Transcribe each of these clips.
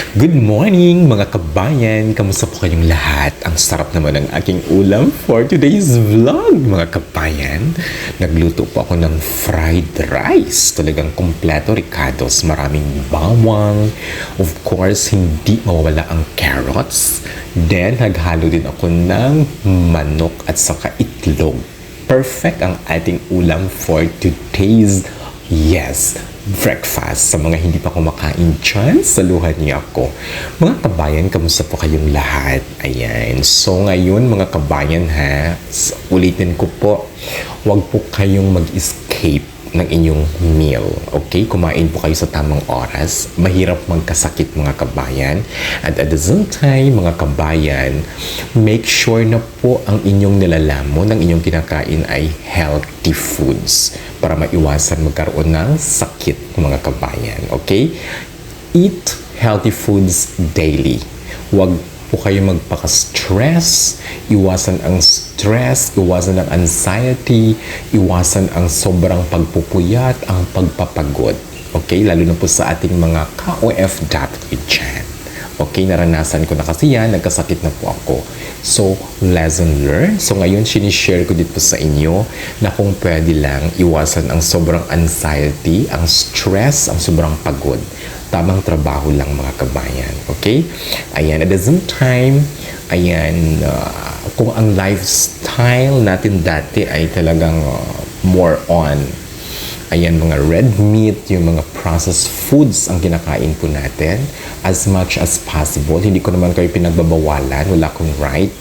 Good morning mga kabayan! Kamusta po kayong lahat? Ang sarap naman ng aking ulam for today's vlog mga kabayan. Nagluto po ako ng fried rice. Talagang kompleto ricados. Maraming bawang. Of course, hindi mawawala ang carrots. Then, naghalo din ako ng manok at saka itlog. Perfect ang ating ulam for today's Yes, breakfast sa mga hindi pa kumakain dyan, saluhan niyo ako. Mga kabayan, kamusta po kayong lahat? Ayan, so ngayon mga kabayan ha, ulitin ko po, huwag po kayong mag-escape ng inyong meal. Okay? Kumain po kayo sa tamang oras. Mahirap magkasakit mga kabayan. And at the same time, mga kabayan, make sure na po ang inyong nilalamon, ang inyong kinakain ay healthy foods para maiwasan magkaroon ng sakit mga kabayan. Okay? Eat healthy foods daily. Huwag po kayo magpaka-stress, iwasan ang stress, iwasan ang anxiety, iwasan ang sobrang pagpupuyat, ang pagpapagod. Okay? Lalo na po sa ating mga ka-OFW dyan. Okay, naranasan ko na kasi yan, nagkasakit na po ako. So, lesson learned. So, ngayon, sinishare ko dito sa inyo na kung pwede lang, iwasan ang sobrang anxiety, ang stress, ang sobrang pagod. Tamang trabaho lang mga kabayan. Okay? Ayan, at the same time, ayan, uh, kung ang lifestyle natin dati ay talagang uh, more on Ayan, mga red meat, yung mga processed foods ang kinakain po natin as much as possible. Hindi ko naman kayo pinagbabawalan, wala akong right.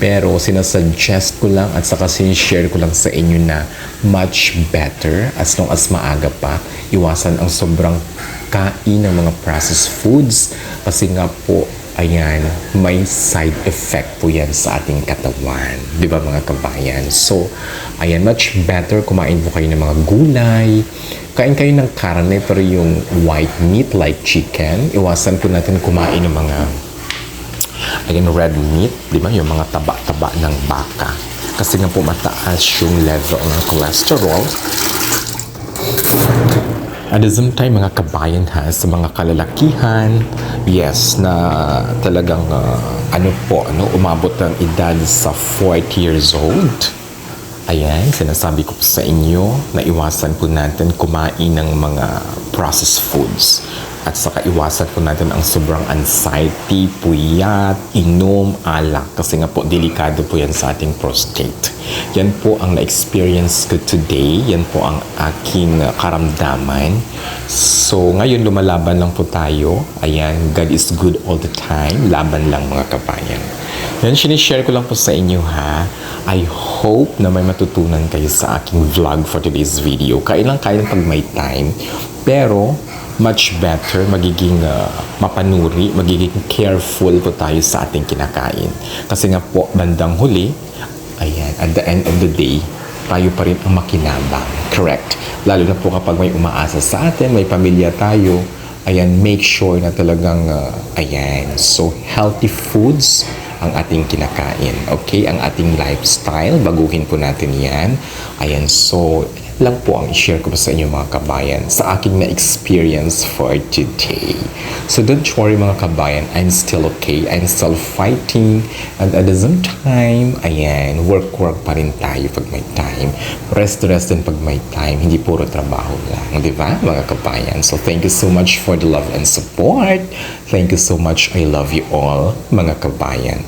Pero sinasuggest ko lang at saka sinishare ko lang sa inyo na much better as long as maaga pa. Iwasan ang sobrang kain ng mga processed foods kasi nga po ayan, may side effect po yan sa ating katawan. Di ba mga kabayan? So, ayan, much better kumain po kayo ng mga gulay. Kain kayo ng karne pero yung white meat like chicken, iwasan po natin kumain ng mga ayan, red meat, di ba? Yung mga taba-taba ng baka. Kasi nga po mataas yung level ng cholesterol at the same time, mga kabayan ha, sa mga kalalakihan, yes, na talagang uh, ano po, ano, umabot ng edad sa 40 years old. Ayan, sinasabi ko sa inyo na iwasan po natin kumain ng mga processed foods. At saka iwasan po natin ang sobrang anxiety, puyat, inom, alak. Kasi nga po, delikado po yan sa ating prostate. Yan po ang na-experience ko today. Yan po ang aking karamdaman. So, ngayon lumalaban lang po tayo. Ayan, God is good all the time. Laban lang mga kabayan. Yan, sinishare ko lang po sa inyo ha. I hope na may matutunan kayo sa aking vlog for today's video. Kailan kailan pag may time. Pero, much better, magiging uh, mapanuri, magiging careful po tayo sa ating kinakain. Kasi nga po, bandang huli, ayan, at the end of the day, tayo pa rin ang makinabang. Correct. Lalo na po kapag may umaasa sa atin, may pamilya tayo, ayan, make sure na talagang, uh, ayan, so healthy foods ang ating kinakain. Okay? Ang ating lifestyle, baguhin po natin yan. Ayan, so, lang po ang i-share ko sa inyo mga kabayan sa aking na-experience for today. So don't worry mga kabayan, I'm still okay. I'm still fighting. And at the same time, ayan, work-work pa rin tayo pag may time. Rest-rest din pag may time. Hindi puro trabaho lang. Di ba mga kabayan? So thank you so much for the love and support. Thank you so much. I love you all mga kabayan.